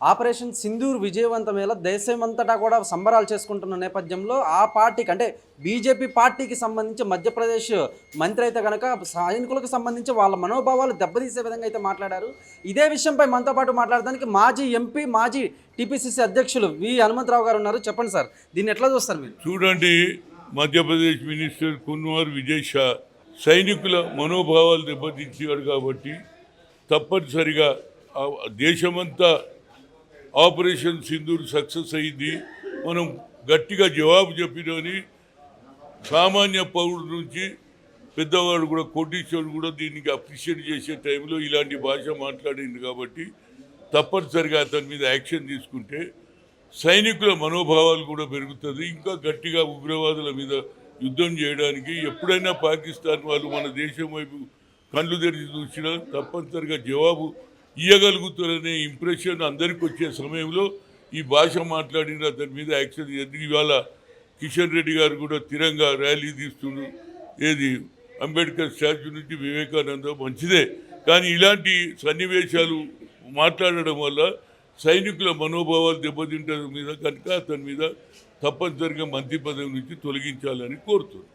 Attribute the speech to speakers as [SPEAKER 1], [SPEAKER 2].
[SPEAKER 1] Operation Sindoor విజయవంతమేలా దేశమంతటా కూడా సంబరాలు చేసుకుంటున్న నేపథ్యంలో ఆ పార్టీకి అంటే బీజేపీ పార్టీకి సంబంధించి మధ్యప్రదేశ్ మంత్రి అయితే కనుక సైనికులకు సంబంధించి వాళ్ళ మనోభావాలు దెబ్బతీసే విధంగా అయితే మాట్లాడారు. ఇదే విషయంపై మనతో పాటు మాట్లాడడానికి మాజీ ఎంపీ మాజీ టీపీసీసీ అధ్యక్షులు వి హనుమంతరావు గారు ఉన్నారు. చెప్పండి సార్ దీన్ని ఎట్లా చూస్తారు మీరు?
[SPEAKER 2] చూడండి మధ్యప్రదేశ్ మినిస్టర్ కున్వార్ విజయ్ షా సైనికుల మనోభావాలు దెబ్బతీసేవాడు కాబట్టి తప్పనిసరిగా దేశమంతా ఆపరేషన్ సింధూర్ సక్సెస్ అయింది. మనం గట్టిగా జవాబు చెప్పినని సామాన్య పౌరుడు నుంచి పెద్దవాడు కూడా కోటీశ్వరుడు కూడా దీనికి అప్రిషియేట్ చేసే టైంలో ఇలాంటి భాష మాట్లాడింది కాబట్టి తప్పనిసరిగా అతని మీద యాక్షన్ తీసుకుంటే సైనికుల మనోభావాలు కూడా పెరుగుతుంది. ఇంకా గట్టిగా ఉగ్రవాదుల మీద యుద్ధం చేయడానికి ఎప్పుడైనా పాకిస్తాన్ వాళ్ళు మన దేశం వైపు కళ్ళు తెరిచి చూసినా తప్పనిసరిగా జవాబు ఇవ్వగలుగుతారనే ఇంప్రెషన్ అందరికి వచ్చే సమయంలో ఈ భాష మాట్లాడిన అతని మీద యాక్షన్ ఎందుకు ఇవాళ కిషన్ రెడ్డి గారు కూడా తిరంగా ర్యాలీ తీస్తుండు ఏది? అంబేద్కర్ స్టాచ్యూ నుంచి వివేకానంద మంచిదే. కానీ ఇలాంటి సన్నివేశాలు మాట్లాడడం వల్ల సైనికుల మనోభావాలు దెబ్బతింటడం మీద కనుక అతని మీద తప్పనిసరిగా మంత్రి పదవి నుంచి తొలగించాలని కోరుతుంది